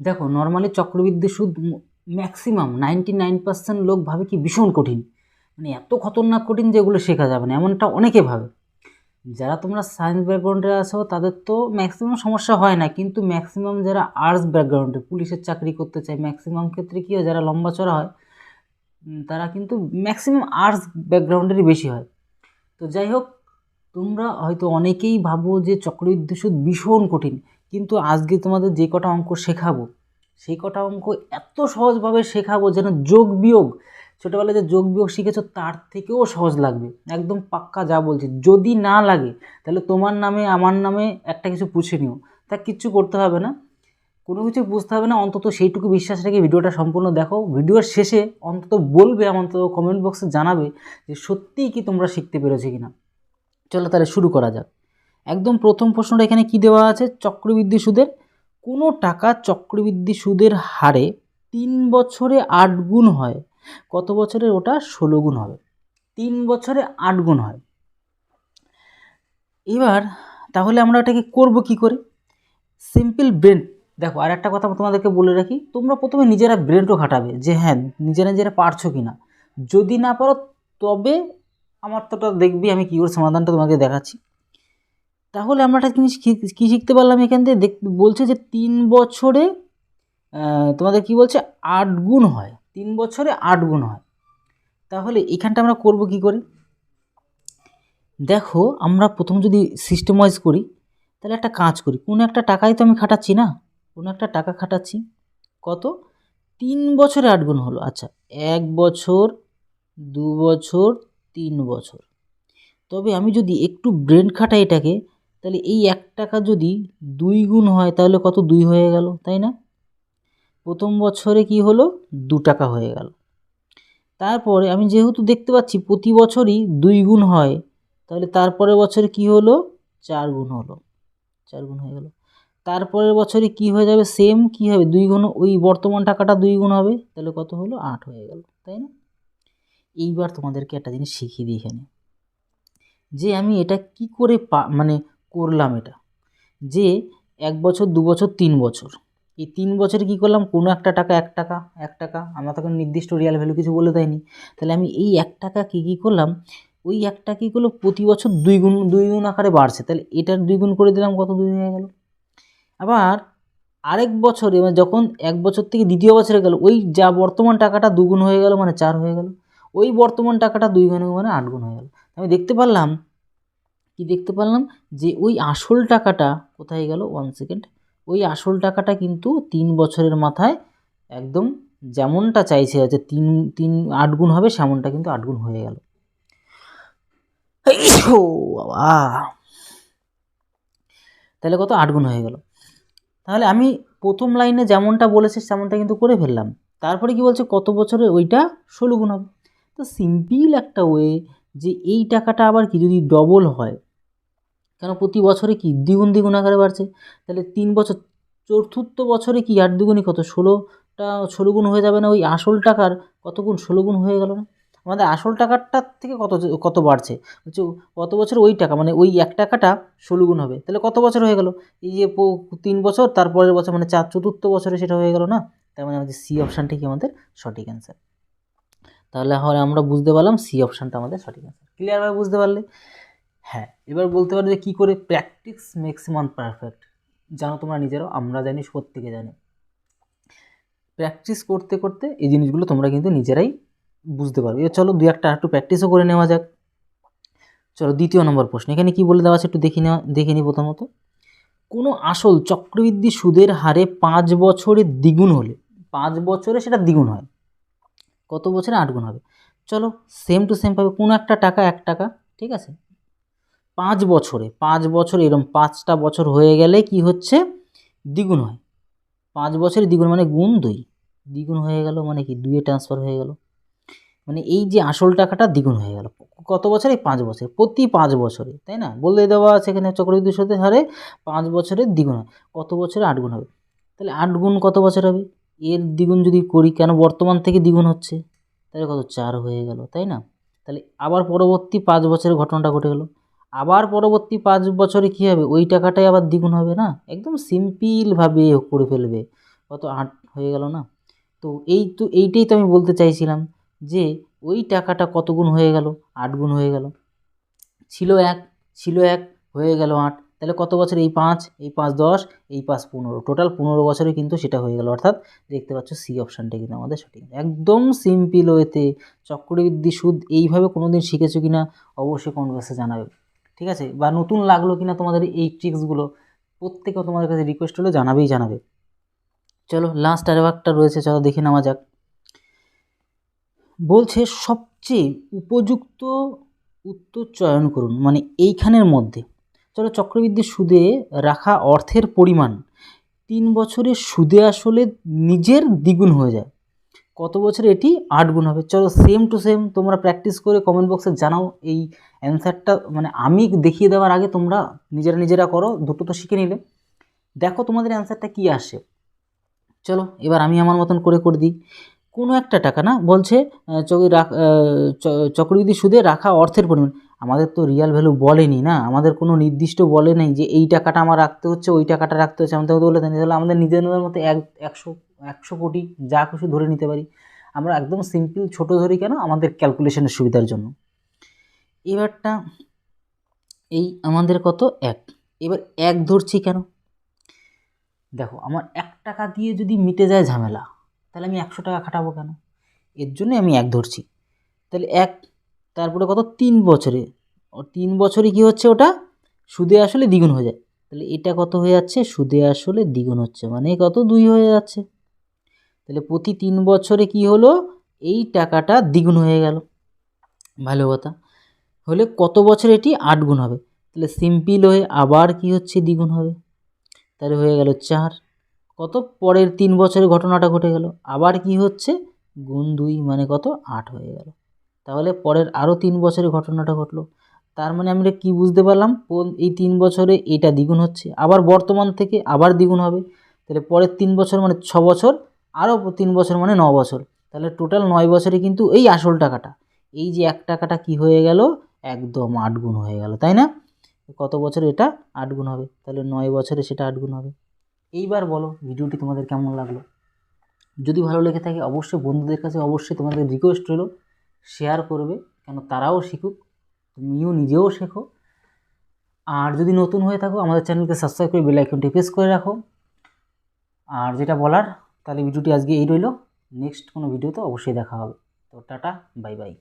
দেখো নর্মালি চক্রবৃদ্ধি সুদ ম্যাক্সিমাম নাইনটি নাইন পার্সেন্ট লোক ভাবে কি ভীষণ কঠিন। মানে এত খতরনাক কঠিন যে এগুলো শেখা যাবে না, এমনটা অনেকে ভাবে। যারা তোমরা সায়েন্স ব্যাকগ্রাউন্ডে আসো তাদের তো ম্যাক্সিমাম সমস্যা হয় না, কিন্তু ম্যাক্সিমাম যারা আর্টস ব্যাকগ্রাউন্ডে পুলিশের চাকরি করতে চায় ম্যাক্সিমাম ক্ষেত্রে কী হয়, যারা লম্বা চড়া হয় তারা কিন্তু ম্যাক্সিমাম আর্টস ব্যাকগ্রাউন্ডেরই বেশি হয়। তো যাই হোক, তোমরা হয়তো অনেকেই ভাবো যে চক্রবৃদ্ধি সুদ ভীষণ কঠিন। কিন্তু আজকে তোমাদের যে কটা অঙ্ক শেখাবো, সেই কটা অঙ্ক এত সহজভাবে শেখাবো যেন যোগ বিয়োগ, ছোটোবেলায় যে যোগ বিয়োগ শিখেছো তার থেকেও সহজ লাগবে। একদম পাক্কা যা বলছি। যদি না লাগে, তাহলে তোমার নামে, আমার নামে একটা কিছু পুছে নিও। তা কিচ্ছু করতে হবে না। কোনো কিছু বুঝতে হবে না, অন্তত সেইটুকু বিশ্বাস রেখে ভিডিওটা সম্পূর্ণ দেখো। ভিডিওর শেষে অন্তত বলবে, অন্তত কমেন্ট বক্সে জানাবে যে সত্যিই কি তোমরা শিখতে পেরেছ কি না চলো তাহলে শুরু করা যাক। একদম প্রথম প্রশ্নটা এখানে কি দেওয়া আছে? চক্রবৃদ্ধি সুদের। কোনো টাকা চক্রবৃদ্ধি সুদের হারে তিন বছরে আট গুণ হয়? কত বছরে ওটা ষোলো গুণ হবে। তিন বছরে আট গুণ হয়। এবার তাহলে আমরা ওটাকে করব কি করে? সিম্পল ব্রেন দেখো, আর একটা কথা তোমাদেরকে বলে রাখি, তোমরা প্রথমে নিজেরা ব্রেনও খাটাবে যে হ্যাঁ নিজেরা নিজেরা পারছ কি না যদি না পারো, তবে আমার তো ওটা দেখবি, আমি কী করে সমাধানটা তোমাকে দেখাচ্ছি। তাহলে আমরা একটা জিনিস কী শিখতে পারলাম এখান থেকে? দেখ, বলছে যে তিন বছরে তোমাদের কি বলছে? আট গুণ হয়। তিন বছরে আট গুণ হয়। তাহলে এখানটা আমরা করব কি করে? দেখো, আমরা প্রথম যদি সিস্টেম ওয়াইজ করি, তাহলে একটা কাজ করি। কোনো একটা টাকাই তো আমি খাটাচ্ছি না? কোনো একটা টাকা খাটাচ্ছি। কত? তিন বছরে আট গুণ হলো। আচ্ছা এক বছর, দু বছর, তিন বছর। তবে আমি যদি একটু ব্রেন খাটাই এটাকে তাহলে এই এক টাকা যদি দুই গুণ হয়, তাহলে কত দুই হয়ে গেল, তাই না? প্রথম বছরে কি হলো? দু টাকা হয়ে গেল। তারপরে আমি যেহেতু দেখতে পাচ্ছি প্রতি বছরই দুই গুণ হয়, তাহলে তারপরের বছরে কি হলো? চার গুণ হলো। চার গুণ হয়ে গেল। তারপরের বছরে কি হয়ে যাবে? সেম কি হবে? দুই গুণ, ওই বর্তমান টাকাটা দুই গুণ হবে, তাহলে কত হলো? আট হয়ে গেল, তাই না? এইবার তোমাদেরকে একটা জিনিস শিখিয়ে দিই এখানে। যে আমি এটা কি করে পা মানে করলাম এটা। যে এক বছর, দু বছর, তিন বছর। এই তিন বছরে কী করলাম? কোনো একটা টাকা, এক টাকা এক টাকা। আমরা তখন নির্দিষ্ট রিয়াল ভ্যালু কিছু বলে দেয়নি। তাহলে আমি এই এক টাকা কী কী করলাম? ওই একটা কী করল? প্রতি বছর দুই গুণ দুই গুণ আকারে বাড়ছে। তাহলে এটার দুই গুণ করে দিলাম কত? দুই হয়ে গেল। আবার আরেক বছরে মানে যখন এক বছর থেকে দ্বিতীয় বছরে গেল, ওই যা বর্তমান টাকাটা দুগুণ হয়ে গেল মানে চার হয়ে গেল। ওই বর্তমান টাকাটা দুই গুণ মানে আট গুণ হয়ে গেল। আমি দেখতে পারলাম কি দেখতে পারলাম? যে ওই আসল টাকাটা কোথায় গেল? ওয়ান সেকেন্ড ওই আসল টাকাটা কিন্তু তিন বছরের মাথায় একদম যেমনটা চাইছে হচ্ছে তিন তিন, আট গুণ হবে, সেমনটা কিন্তু আট গুণ হয়ে গেল। তাহলে কত? আট গুণ হয়ে গেল। তাহলে আমি প্রথম লাইনে যেমনটা বলেছে তেমনটা কিন্তু করে ফেললাম। তারপরে কি বলছে? কত বছরে ওইটা ষোলো গুণ হবে। তো সিম্পল একটা ওয়ে যে এই টাকাটা আবার কি যদি ডবল হয়, কেন প্রতি বছরে কি দ্বিগুণ দ্বিগুণ আকারে বাড়ছে? তাহলে তিন বছর, চতুর্থ বছরে কি আট দ্বিগুণই কত? ষোলোটা ষোলো গুণ হয়ে যাবে না? ওই আসল টাকার কত গুণ? ষোলো গুণ হয়ে গেল না? আমাদের আসল টাকাটার থেকে কত কত বাড়ছে? হচ্ছে কত বছর ওই টাকা মানে ওই এক টাকাটা ষোলো গুণ হবে। তাহলে কত বছর হয়ে গেল? এই যে তিন বছর, তারপরের বছর মানে চার চতুর্থ বছরে সেটা হয়ে গেল না? তার মানে আমাদের সি অপশানটি কি আমাদের সঠিক অ্যান্সার তাহলে হয় আমরা বুঝতে পারলাম সি অপশানটা আমাদের সঠিক অ্যান্সার ক্লিয়ারভাবে বুঝতে পারলে? হ্যাঁ এবার বলতে পারো যে কী করে প্র্যাকটিস ম্যাক্সিমাম পারফেক্ট জানো তোমরা নিজেরাও, আমরা জানি প্রত্যেকে জানি। প্র্যাকটিস করতে করতে এই জিনিসগুলো তোমরা কিন্তু নিজেরাই বুঝতে পারবে। এবার চলো দু একটা একটু প্র্যাকটিসও করে নেওয়া যাক। চলো দ্বিতীয় নম্বর প্রশ্ন, এখানে কি বলে দেওয়া আছে একটু দেখে নেওয়া, দেখে নিই প্রথমত। কোনো আসল চক্রবৃদ্ধি সুদের হারে পাঁচ বছরে দ্বিগুণ হলে, পাঁচ বছরে সেটা দ্বিগুণ হয়। কত বছরে আট গুণ হবে? চলো সেম টু সেম পাবে, কোনো একটা টাকা, এক টাকা, ঠিক আছে? পাঁচ বছরে, পাঁচ বছর এরকম পাঁচটা বছর হয়ে গেলে কি হচ্ছে? দ্বিগুণ হয়। পাঁচ বছরে দ্বিগুণ মানে গুণ দুই। দ্বিগুণ হয়ে গেল মানে কি? দুইয়ে ট্রান্সফার হয়ে গেল। মানে এই যে আসল টাকাটা দ্বিগুণ হয়ে গেল। কত বছরে? পাঁচ বছর। প্রতি পাঁচ বছরে, তাই না? বলে দেওয়া আছে এখানে চক্রবৃদ্ধি সুদের হারে, পাঁচ বছরের দ্বিগুণ হয়। কত বছরে? আট গুণ হবে। তাহলে আট গুণ কত বছর হবে? এর দ্বিগুণ যদি করি, কেন বর্তমান থেকে দ্বিগুণ হচ্ছে? তাহলে কত? চার হয়ে গেল, তাই না? তাহলে আবার পরবর্তী পাঁচ বছরের ঘটনাটা ঘটে গেল। আবার পরবর্তী পাঁচ বছরে কী হবে? ওই টাকাটাই আবার দ্বিগুণ হবে না? একদম সিম্পিলভাবে করে ফেলবে। কত? আট হয়ে গেল না? তো এই তো, এইটাই তো আমি বলতে চাইছিলাম যে, ওই টাকাটা কত গুণ হয়ে গেল? আট গুণ হয়ে গেল। ছিল এক ছিল এক, হয়ে গেল আট। তাহলে কত বছর এই পাঁচ এই পাঁচ দশ, এই পাঁচ পনেরো? টোটাল পনেরো বছরে কিন্তু সেটা হয়ে গেল। অর্থাৎ দেখতে পাচ্ছ সি অপশানটা কিন্তু আমাদের সঠিক। একদম সিম্পল ওয়েতে চক্রবৃদ্ধি সুদ এইভাবে কোনো দিন শিখেছো কি না অবশ্যই বক্সে জানাবে। ঠিক আছে? বা নতুন লাগল কি না তোমাদের এই ট্রিক্সগুলো প্রত্যেকে তোমাদের কাছে রিকোয়েস্ট হলো জানাবেই জানাবে। চলো লাস্ট আরও একটা রয়েছে, চলো দেখে নেওয়া যাক। বলছে, সবচেয়ে উপযুক্ত উত্তর চয়ন করুন মানে এইখানের মধ্যে। চলো চক্রবৃদ্ধি সুদে রাখা অর্থের পরিমাণ। তিন বছরের সুদে আসলে নিজের দ্বিগুণ হয়ে যায়। কত বছরে এটি আট গুণ হবে? চলো সেম টু সেম তোমরা প্র্যাকটিস করে কমেন্ট বক্সে জানাও। এই অ্যান্সারটা মানে আমি দেখিয়ে দেওয়ার আগে তোমরা নিজেরা নিজেরা করো, দুটো তো শিখে নিলে। দেখো তোমাদের অ্যান্সারটা কী আসে। চলো এবার আমি আমার মতন করে করে দিই। কোনো একটা টাকা না, বলছে চক্রবৃদ্ধি সুদে রাখা অর্থের পরিমাণ। আমাদের তো রিয়াল ভ্যালু বলেনি না? আমাদের কোনো নির্দিষ্ট বলে নেই যে এই টাকাটা আমার রাখতে হচ্ছে, ওই টাকাটা রাখতে হচ্ছে। আমাদের তো বলে দেয়নি। তাহলে আমাদের নিজেদের মতো এক, একশো একশো কোটি যা খুশি ধরে নিতে পারি। আমরা একদম সিম্পল ছোট ধরি কেন? আমাদের ক্যালকুলেশনের সুবিধার জন্য। এবারটা এই আমাদের কত? এক। এবার এক ধরছি কেন? দেখো, আমার এক টাকা দিয়ে যদি মিটে যায় ঝামেলা, তাহলে আমি একশো টাকা খাটাবো কেন? এর জন্যই আমি এক ধরছি। তাহলে এক তারপরে কত? তিন বছরে। তিন বছরে কি হচ্ছে ওটা? সুদে আসলে দ্বিগুণ হয়ে যায়। তাহলে এটা কত হয়ে যাচ্ছে? সুদে আসলে দ্বিগুণ হচ্ছে। মানে কত? দুই হয়ে যাচ্ছে। তাহলে প্রতি তিন বছরে কি হলো? এই টাকাটা দ্বিগুণ হয়ে গেল। ভালো কথা। হলে কত বছর এটি আট গুণ হবে? তাহলে সিম্পল হয়ে আবার কি হচ্ছে? দ্বিগুণ হবে। তাহলে হয়ে গেল চার। কত? পরের তিন বছরের ঘটনাটা ঘটে গেল। আবার কি হচ্ছে? গুণ দুই মানে কত? আট হয়ে গেল। তাহলে পরের আরও তিন বছরের ঘটনাটা ঘটলো। তার মানে আমরা কি বুঝতে পারলাম? এই তিন বছরে এটা দ্বিগুণ হচ্ছে। আবার বর্তমান থেকে আবার দ্বিগুণ হবে। তাহলে পরের তিন বছর মানে ছ বছর আরও তিন বছর মানে ন বছর। তাহলে টোটাল নয় বছরে কিন্তু এই আসল টাকাটা। এই যে এক টাকাটা কি হয়ে গেল? একদম আট গুণ হয়ে গেল, তাই না? কত বছর এটা আট গুণ হবে? তাহলে নয় বছরে সেটা আট গুণ হবে। এইবার বলো, ভিডিওটি তোমাদের কেমন লাগল? যদি ভালো লেগে থাকে, অবশ্যই বন্ধুদের কাছে অবশ্যই তোমাদের রিকোয়েস্ট রইল। শেয়ার করবে, কেন তারাও শিখুক, তুমিও নিজেও শেখো। আর যদি নতুন হয়ে থাকো, আমাদের চ্যানেলকে সাবস্ক্রাইব করে বেল আইকনটি প্রেস করে রাখো। আর যেটা বলার, তাহলে ভিডিওটি আজকে এই রইল। নেক্সট কোনো ভিডিওতে অবশ্যই দেখা হবে। তো টাটা বাই বাই